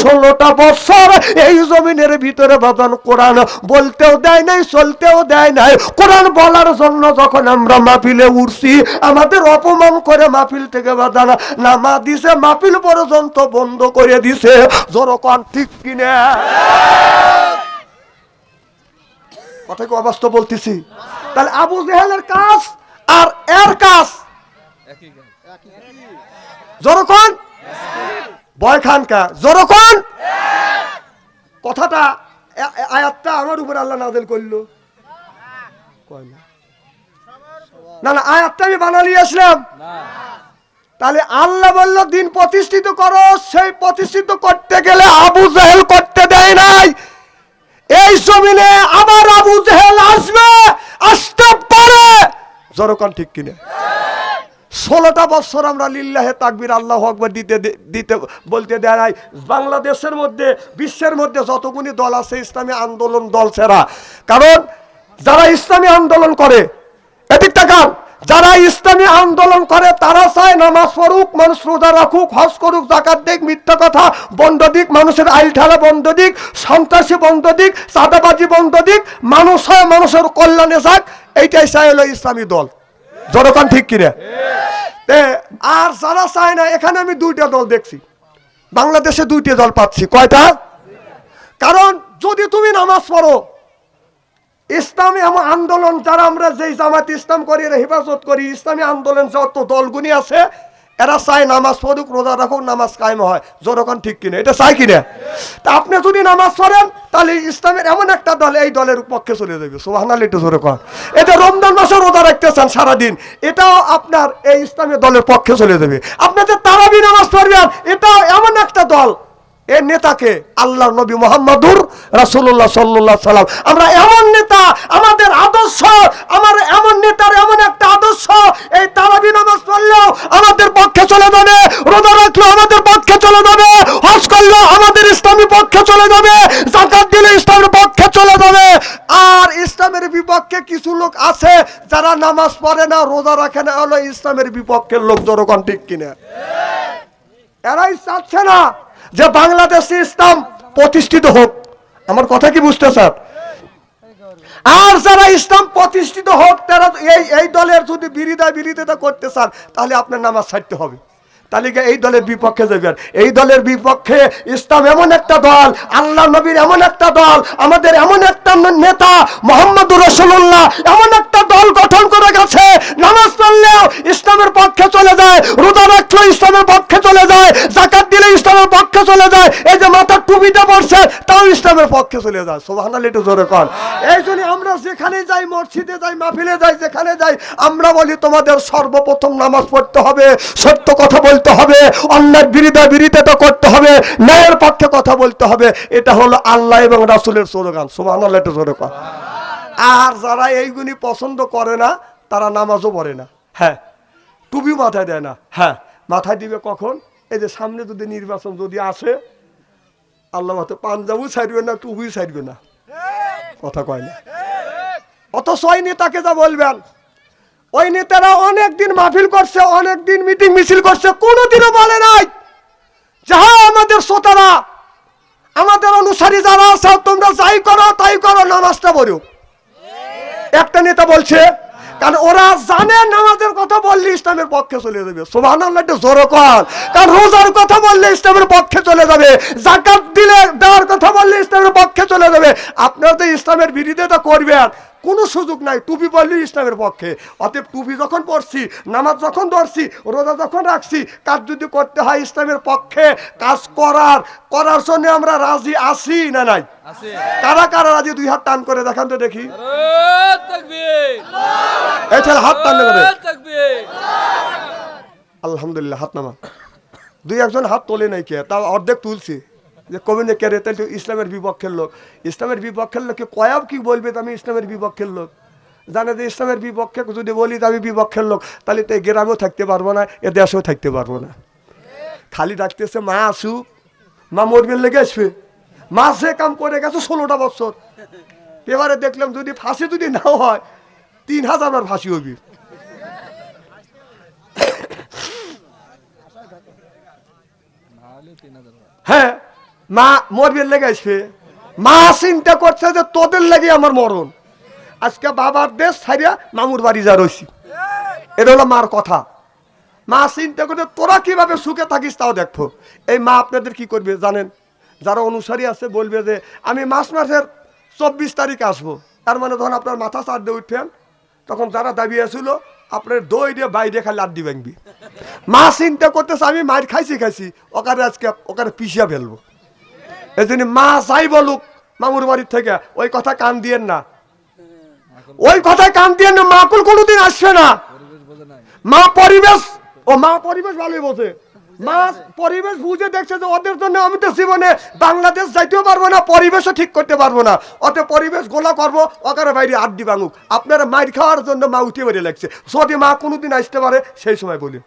ষোলোটা বছর এই জমিনের ভিতরে বাদান কোরআন বলতেও দেয় নাই চলতেও দেয় নাই। কোরআন বলার জন্য যখন আমরা মাহফিলে উঠছি আমাদের অপমান করে মাহফিল থেকে বাদান নামা দিছে মাহফিল পর্যন্ত বন্ধ করে দিছে। জোরকন ঠিক কিনা? কথা কি অবাস্তব বলতেছি? তাহলে আবু জেহেলের কাজ আর এর কাজ? জোরকন বয় খানকা জোরকন কথাটা আয়াতটা আমার উপর আল্লাহ নাজেল করল। কয় না। না না আয়াতটা আমি বানালি আসলাম। তাহলে আল্লাহ বলল দিন প্রতিষ্ঠিত করো সেই প্রতিষ্ঠিত করতে গেলে আবু জাহেল করতে দেয় নাই। এই জমিনে আবার আবু জাহেল আসবে আসতে পারে। জনগণ ঠিক কিনা? ষোলোটা বছর আমরা লিল্লাহে তাকবির আল্লাহ আকবর দিতে দিতে বলতে দেয় বাংলাদেশের মধ্যে, বিশ্বের মধ্যে যতগুলি দল আছে, ইসলামী আন্দোলন দল সেরা। কারণ যারা ইসলামী আন্দোলন করে, এদিক তাকান যারা ইসলামী আন্দোলন করে, তারা চায় নামাজ পড়ুক, মানুষ রোজা রাখুক, হজ করুক, জাকাত দিক, মিথ্যা কথা বন্ধ দিক, মানুষের আইল ঠালা বন্ধ দিক, সন্ত্রাসী বন্ধ দিক, চাঁদাবাজি বন্ধ দিক, মানুষ হয় মানুষের কল্যাণে যাক, এইটাই চাই হলো ইসলামী দল। জনগণ ঠিক কিনা আর যারা চায় না, এখানে আমি দুইটা দল দেখছি। বাংলাদেশে দুইটি দল পাচ্ছি। কয়টা? কারণ যদি তুমি নামাজ পড়ো, ইসলামী আন্দোলন, যারা আমরা যেই জামাত ইসলাম করি হেফাজত করি, ইসলামী আন্দোলন যত দলগুনি আছে এরা চায় নামাজ পড়ুক, রোজা রাখুক, নামাজ কায়েম হয়। জনগণ ঠিক কিনা? এটা চাই কিনা? তা আপনি যদি নামাজ পড়েন, তাহলে ইসলামের এমন একটা দল এই দলের পক্ষে চলে যাবে। সোহানাল একটু জোরে কন। এটা রমজান মাসে রোজা রাখতেছেন সারাদিন, এটাও আপনার এই ইসলামের দলের পক্ষে চলে যাবে। আপনি যে তারাবি নামাজ পড়বেন, এটাও এমন একটা দল। এর নেতাকে আল্লাহ নবী মোহাম্মদুর রাসুল্লাহ সাল্লাল্লাহু সাল্লাম। আমরা এমন নেতা, আমাদের আদর্শ, আমার এমন নেতার এমন একটা আদর্শ, এই চলে যাবে। হজ করলেও আমাদের ইসলামী পক্ষে চলে যাবে। জাকাত দিলে ইসলামের পক্ষে চলে যাবে। আর ইসলামের বিপক্ষে কিছু লোক আছে যারা নামাজ পড়ে না, রোজা রাখে না। হলো ইসলামের বিপক্ষের লোক, জনগণ ঠিক কিনা? এরাই চাচ্ছে না যে বাংলাদেশে ইসলাম প্রতিষ্ঠিত হোক। আমার কথা কি বুঝতে স্যার? আর যারা ইসলাম প্রতিষ্ঠিত হোক, তারা এই এই দলের যদি বিরোধিতা বিরোধিতা করতে চান, তাহলে আপনার নামাজ ছাড়তে হবে। তাহলে কি এই দলের বিপক্ষে যাবেন। এই দলের বিপক্ষে ইসলাম এমন একটা দল, আল্লাহ নবীর এমন একটা দল, আমাদের এমন একটা নেতা মোহাম্মদ রসুল্লাহ এমন একটা দল গঠন করে গেছে। নামাজ পড়লেও ইসলামের পক্ষে চলে যায়, রোজা রাখলেও ইসলামের পক্ষে চলে যায় জাকাত ইসলামের পক্ষে চলে যায়, এই যে মাথার টুপিটা পড়ছে তাও ইসলামের পক্ষে চলে যায়। সোহানাল একটু জোরে কর এই জন্য আমরা যেখানে যাই, মসজিদে যাই, মাহফিলে যাই, যেখানে যাই, আমরা বলি তোমাদের সর্বপ্রথম নামাজ পড়তে হবে, সত্য কথা বলতে হবে অন্যায় বিরোধা বিরোধিতা করতে হবে, ন্যায়ের পক্ষে কথা বলতে হবে, এটা হলো আল্লাহ এবং রাসুলের স্লোগান। সোহানাল একটু জোরে কর আর যারা এইগুলি পছন্দ করে না, তারা নামাজও পড়ে না। হ্যাঁ টুপি মাথায় দেয় না। হ্যাঁ মাথায় দিবে কখন? এই যে সামনে যদি নির্বাচন যদি আসে, আল্লাহ মাথা পাঞ্জাবও ছাড়বে না টুপিও ছাড়বে না। কথা কয় না। অথচ ওই নেতাকে যা বলবেন, ওই নেতারা অনেক দিন মাহফিল করছে অনেক দিন মিটিং মিছিল করছে, কোনোদিনও বলে নাই। যাহা আমাদের শ্রোতারা, আমাদের অনুসারী যারা আছে, তোমরা যাই করো, তাই করো, নামাজটা পড়ো। একটা নেতা বলছে কারণ ওরা জানে নামাজের কথা বললে ইসলামের পক্ষে চলে যাবে। সোভান একটু জোর কর। কারণ রোজার কথা বললে ইসলামের পক্ষে চলে যাবে। জাকাত দিলে দেওয়ার কথা বললে ইসলামের পক্ষে চলে যাবে। আপনারা তো ইসলামের বিরোধিতা করবেন। কোনো সুযোগ নাই টুপি পড়লে ইসলামের পক্ষে। অতএব টুপি যখন পড়ছি নামাজ যখন ধরছি রোজা যখন রাখছি কাজ যদি করতে হয় ইসলামের পক্ষে কাজ করার করার জন্য আমরা রাজি আছি না নাই? কারা কারা রাজি? দুই হাত টান করে দেখান তো দেখি। এই ছেলে হাত টান করে নারে আলহামদুলিল্লাহ হাত নামা। দুই একজন হাত তোলে নাই কে? তাও অর্ধেক তুলছি। যে কবি কে রে তাহলে ইসলামের বিপক্ষের লোক। ইসলামের বিপক্ষের লোককে কয়াব কি বলবে আমি ইসলামের বিপক্ষের লোক? জানে যে ইসলামের বিপক্ষে যদি বলি আমি বিপক্ষের লোক তাহলে তো গ্রামেও থাকতে পারব না এ দেশেও থাকতে পারব না। খালি ডাকতেছে মা আসুক মা মরবেন লেগে আসবে। মা সে কাম করে গেছে ষোলোটা বছর। এবারে দেখলাম যদি ফাঁসি যদি নাও হয় তিন হাজার বার ফাঁসি হবি হ্যাঁ মা মরবে লেগে আসবে মা চিন্তা করছে যে তোদের লেগে আমার মরণ। আজকে বাবার দেশ ছাড়িয়া মামুর বাড়ি যা রয়েছি এটা হলো মার কথা। মা চিন্তা করে তোরা কীভাবে সুখে থাকিস তাও দেখো এই মা আপনাদের কি করবে জানেন? যারা অনুসারী আছে বলবে যে, আমি মাস মাসের চব্বিশ তারিখ আসব। তার মানে ধরুন আপনার মাথা চার দিয়ে উঠবেন তখন যারা দাবি আসছিল আপনার দই দিয়ে বাইরে খালি আড্ডি ভাঙবি। মা চিন্তা করতেছে আমি মায়ের খাইছি খাইছি ওখানে আজকে ওখানে পিছিয়ে ফেলব। এই জন্য মা চাই বলুক মামুর বাড়ির থেকে ওই কথা কান দিয়েন না। ওই কথায় কান দিয়েন না মাকুল কোনোদিন আসবে না। মা পরিবেশ ও মা পরিবেশ ভালোই বোঝে। মা পরিবেশ বুঝে দেখছে যে ওদের জন্য আমি তো জীবনে বাংলাদেশ যাইতেও পারব না পরিবেশও ঠিক করতে পারব না। ওতে পরিবেশ গোলা করব ওখানে বাইরে আড্ডি ভাঙুক। আপনারা মাইর খাওয়ার জন্য মা উঠে বেরিয়ে লাগছে। যদি মা কোনোদিন আসতে পারে সেই সময় বলি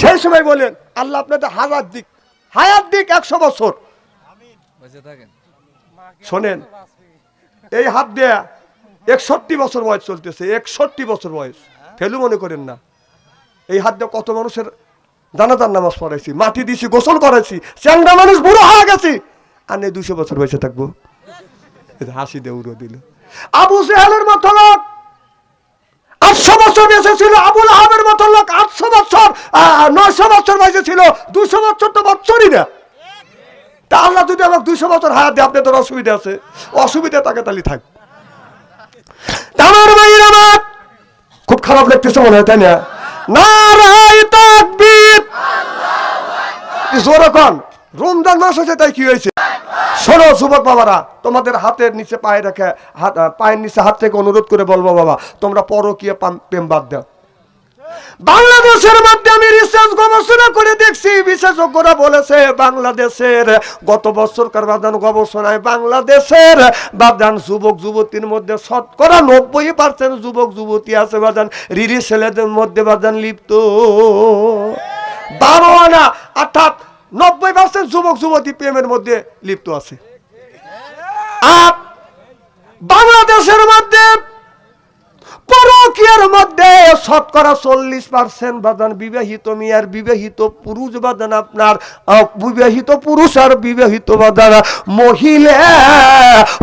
সেই সময় বলেন আল্লাহ আপনাদের হাজার দিক। হাজার দিক একশো বছর। শোনেন এই হাত দেয়া একষট্টি বছর বয়স চলতেছে একষট্টি বছর বয়স। ফেলু মনে করেন না। এই হাত দিয়ে কত মানুষের জানাজার নামাজ পড়াইছি, মাটি দিছি, গোসল করাইছি, চ্যাংরা মানুষ বুড়ো হয়ে গেছি। আর নেই দুশো বছর বয়সে থাকব। হাসি দিয়ে উড়ো দিল। আবু সেহালের মতো লোক, আটশো বছর বেঁচে ছিল, আবুল আহাবের মতো লোক, আটশো বছর নয়শো বছর বয়সে ছিল দুশো বছর তো বছরই না। তা আল্লাহ যদি আমাকে দুইশো বছর হায়াত দেয় আপনাদের অসুবিধা আছে। অসুবিধা তাকে তাহলে থাক। আমার ভাইয়ের খুব খারাপ লাগতেছে মনে হয়, তাই না? কি হয়েছে? বাবারা, তোমাদের হাতের নিচে পায়ে পায়ের নিচে হাত থেকে অনুরোধ করে বলব বাবা, তোমরা পরকীয় প্রেম বাদ দাও। বাংলাদেশের মধ্যে আমি রিসার্চ গবেষণা করে দেখছি, বিশেষজ্ঞরা বলেছে বাংলাদেশের গত বছরকার বাদান গবেষণায় বাংলাদেশের বাদান যুবক, যুবতীর মধ্যে শতকরা নব্বই পার্সেন্ট যুবক, যুবতী আছে বাদান, রিরি ছেলেদের মধ্যে বাদান লিপ্ত। বারো আনা, অর্থাৎ নব্বই পার্সেন্ট যুবক, যুবতী প্রেমের মধ্যে লিপ্ত আছে। বাংলাদেশের মধ্যে পরকীয়ার মধ্যে শতকরা চল্লিশ পার্সেন্ট বাদান বিবাহিত মেয়ার বিবাহিত পুরুষ বাদান আপনার বিবাহিত পুরুষ আর বিবাহিত বাদান মহিলা।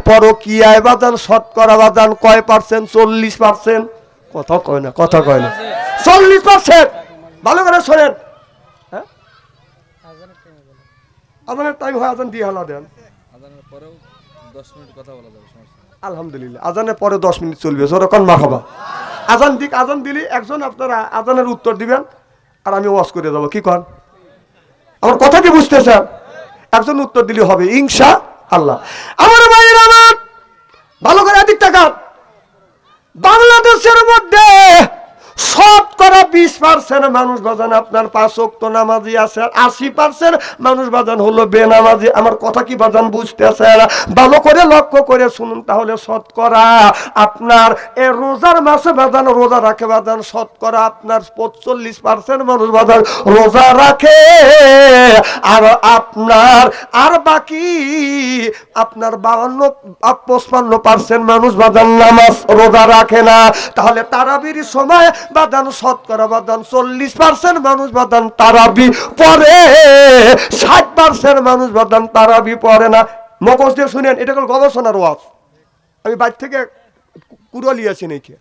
পরকীয়ায় বাদান শতকরা বাদান কয় পার্সেন্ট চল্লিশ পার্সেন্ট কথা কয় না কথা কয় না। চল্লিশ পার্সেন্ট ভালো করে শোনেন। হ্যাঁ? আজানের টাইম হয় আজান দিয়ে হালা দেন। আদানের পরেও দশ মিনিট কথা বলা যাবে। আলহামদুলিল্লাহ আজানের পরে দশ মিনিট চলবে জোরকন মা হবা আজান দিক, আজান দিলি একজন আপনারা আজানের উত্তর দিবেন, আর আমি ওয়াশ করে যাব। কি কর আমার কথা কি বুঝতেছেন? একজন উত্তর দিলে হবে ইংসা আল্লাহ। আমার ভাইয়ের আমার ভালো করে এদিক টাকা বাংলাদেশের মধ্যে শতকরা বিশ পার্সেন্ট মানুষ বাজান আপনার পাঁচ অক্ত নামাজি আছে, আর আশি পার্সেন্ট মানুষ বাজান হলো বেনামাজি। আমার কথা কি বাজান বুঝতেছে ভালো করে লক্ষ্য করে শুনুন তাহলে শতকরা আপনার, এ রোজার মাসে বাজান রোজা রাখে বাজান, শতকরা আপনার পঁচল্লিশ পার্সেন্ট মানুষ বাজান রোজা রাখে। আর আপনার, আর বাকি আপনার বাউন্ন, পঁচপান্ন পার্সেন্ট মানুষ বাদান নামাজ রোজা রাখে না। তাহলে তারাবির সময় বাদান শতকরা বাদান চল্লিশ পার্সেন্ট মানুষ বাদান তারাবি পরে ষাট পার্সেন্ট মানুষ বাদান তারাবি পরে না। মগজ দিয়ে শুনেন, এটা হল গবেষণার ওয়াজ। আমি বাড়ি থেকে কুড়ো লিয়েছি নাকি?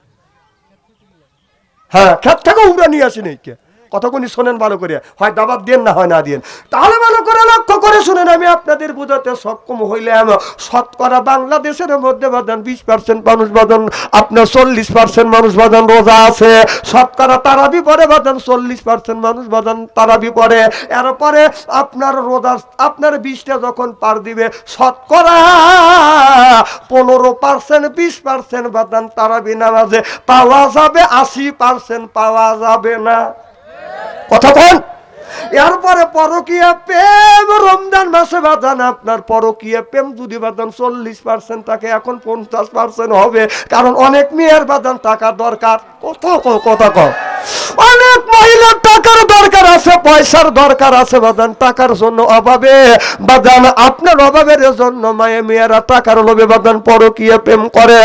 হ্যাঁ খেত থেকে উড়া নিয়ে আসি নাকি? কতক্ষণই শোনেন ভালো করে হয় দাবাত দেন না হয় না দেন তাহলে ভালো করে লক্ষ্য করে শুনেন, আমি আপনাদের বোঝাতে সক্ষম হইলাম। শতকরা বাংলাদেশের মধ্যে বাদান, বিশ পার্সেন্ট মানুষ বাদান, আপনার চল্লিশ পার্সেন্ট মানুষ বাদান রোজা আছে। শতকরা তারাবি পরে বাদান, চল্লিশ পার্সেন্ট মানুষ বাদান তারাবি পরে। এরপরে আপনার রোজা, আপনার বিশটা যখন পার দিবে, শতকরা পনেরো পার্সেন্ট বিশ পার্সেন্ট বাদান তারাবি নামাজে পাওয়া যাবে, আশি পার্সেন্ট পাওয়া যাবে না। কথা বল। এরপরে পরকীয়া প্রেম, রমজান মাসে বাদান আপনার পরকীয়া প্রেম যদি বাদান চল্লিশ পার্সেন্ট থাকে, এখন পঞ্চাশ পার্সেন্ট হবে। কারণ অনেক মেয়ের বাদান টাকা দরকার। কত কথা কম অনেক মহিলার টাকার দরকার আছে, পয়সার দরকার আছে বাদান টাকার জন্য অভাবে। বাদান আপনার অভাবের জন্য মায়ে মেয়েরা টাকার লোভে বাদান পরকীয়া প্রেম করে।